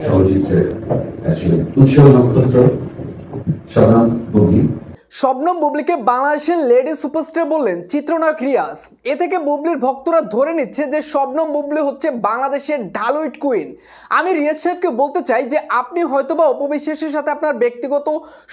চলচ্চিত্রের একজন উৎসব নক্ষত্র সদান বুবলি শবনম বুবলিকে বাংলাদেশের লেডি সুপারস্টার বললেন চিত্রনায়ক রিয়াজ। এ থেকে বুবলির ভক্তরা ধরে নিচ্ছে যে শবনম বুবলি হচ্ছে বাংলাদেশের ঢালুইট কুইন। আমি রিয়াজ সাহেবকে বলতে চাই যে আপনি হয়তোবা অপবিশ্বাসের সাথে আপনার ব্যক্তিগত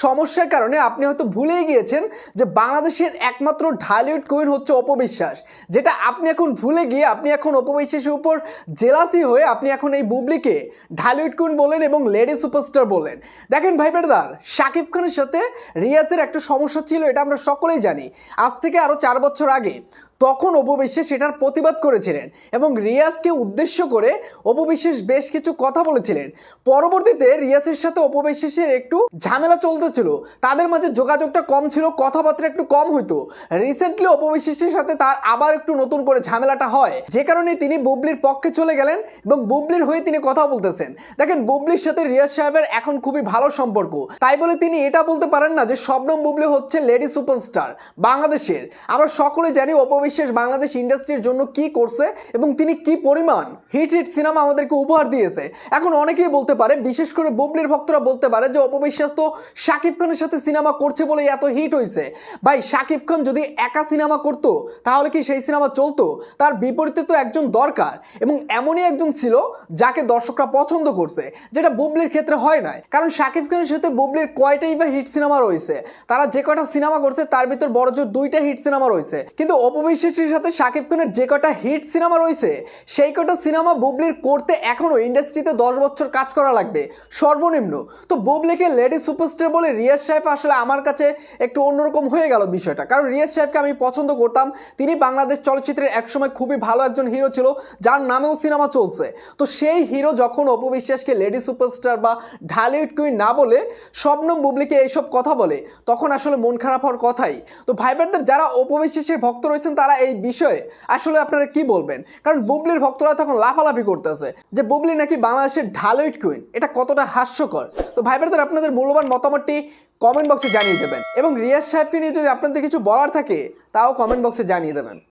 সমস্যার কারণে আপনি হয়তো ভুলেই গিয়েছেন যে বাংলাদেশের একমাত্র ঢালিউড কুইন হচ্ছে অপবিশ্বাস। যেটা আপনি এখন ভুলে গিয়ে আপনি এখন অপবিশ্বাসের উপর জেলাসি হয়ে আপনি এখন এই বুবলিকে ঢালিউড কুইন বলেন এবং লেডি সুপারস্টার বলেন। দেখেন ভাই বেরদার শাকিব খানের সাথে রিয়াজের একটা সমস্যা ছিল এটা আমরা সকলেই জানি। আজ থেকে আরও চার বছর আগে তখন অপবিশ্বাস সেটার প্রতিবাদ করেছিলেন এবং রিয়াজকে উদ্দেশ্য করে অপবিশ্বাস বেশ কিছু কথা বলেছিলেন। পরবর্তীতে রিয়াজের সাথে অপবিশ্বাসের একটু ঝামেলা চলতেছিল তাদের মাঝে যোগাযোগটা কম ছিল, কথাবার্তা একটু কম হইতো। রিসেন্টলি অপবিশ্বাসের সাথে তার আবার একটু নতুন করে ঝামেলাটা হয়। যে কারণে তিনি বুবলির পক্ষে চলে গেলেন এবং বুবলির হয়ে তিনি কথা বলতেছেন। দেখেন, বুবলির সাথে রিয়াজ সাহেবের এখন খুবই ভালো সম্পর্ক। তাই বলে তিনি এটা বলতে পারেন না যে শবনম বুবলি হচ্ছে লেডি সুপারস্টার বাংলাদেশের। আমরা সকলে জানি অপবিশ্বাস বাংলাদেশ ইন্ডাস্ট্রির জন্য কি করছে এবং তিনি কি পরিমাণ হিট হিট সিনেমা আমাদেরকে উপহার দিয়েছে? এখন অনেকেই বলতে পারে, বিশেষ করে বুবলির ভক্তরা বলতে পারে যে অপবিশ্বাস তো শাকিব খানের সাথে সিনেমা করছে বলে এত হিট হয়েছে ভাই, শাকিব খান যদি একা সিনেমা করতো, তাহলে কি সেই সিনেমা চলতো? তার বিপরীতে তো একজন দরকার এবং এমনই একজন ছিল যাকে দর্শকরা পছন্দ করছে, যেটা বুবলির ক্ষেত্রে হয় নাই। কারণ শাকিব খানের সাথে বুবলির কয়টাই বা হিট সিনেমা রয়েছে? তারা যে কটা সিনেমা করছে, তার ভিতর বড় জোর দুইটা হিট সিনেমা রয়েছে। কিন্তু অপবিশ্বাসের সাথে শাকিব খানের যে কটা হিট সিনেমা রয়েছে, সেই কটা সিনেমা বুবলির করতে এখনও ইন্ডাস্ট্রিতে দশ বছর কাজ করা লাগবে। সর্বনিম্ন। তো বুবলিকে লেডি সুপারস্টার বলে রিয়াজ সাহেব আসলে আমার কাছে একটু অন্যরকম হয়ে গেল বিষয়টা। কারণ রিয়াজ সাহেবকে আমি পছন্দ করতাম। তিনি বাংলাদেশ চলচ্চিত্রের একসময় খুবই ভালো একজন হিরো ছিল, যার নামেও সিনেমা চলছে। তো সেই হিরো যখন অপবিশ্বাসকে লেডি সুপারস্টার বা ঢালিউড কুইন না বলে স্বপ্নম বুবলিকে এইসব কথা বলে, তখন আসলে মন খারাপ হওয়ার কথাই। তো ভাইবারদের যারা অপবিশ্বাসের ভক্ত রয়েছেন, তারা এই বিষয়ে আসলে আপনারা কি বলবেন? কারণ বুবলির ভক্তরা তখন লাফালাফি করতেছে যে বুবলি নাকি বাংলাদেশের ঢালুইট কুইন এটা কতটা হাস্যকর? তো ভাই ভাইবারদের আপনাদের মূল্যবান মতামতটি কমেন্ট বক্সে জানিয়ে দেবেন এবং রিয়াজ সাহেবকে নিয়ে যদি আপনাদের কিছু বলার থাকে, তাও কমেন্ট বক্সে জানিয়ে দেবেন।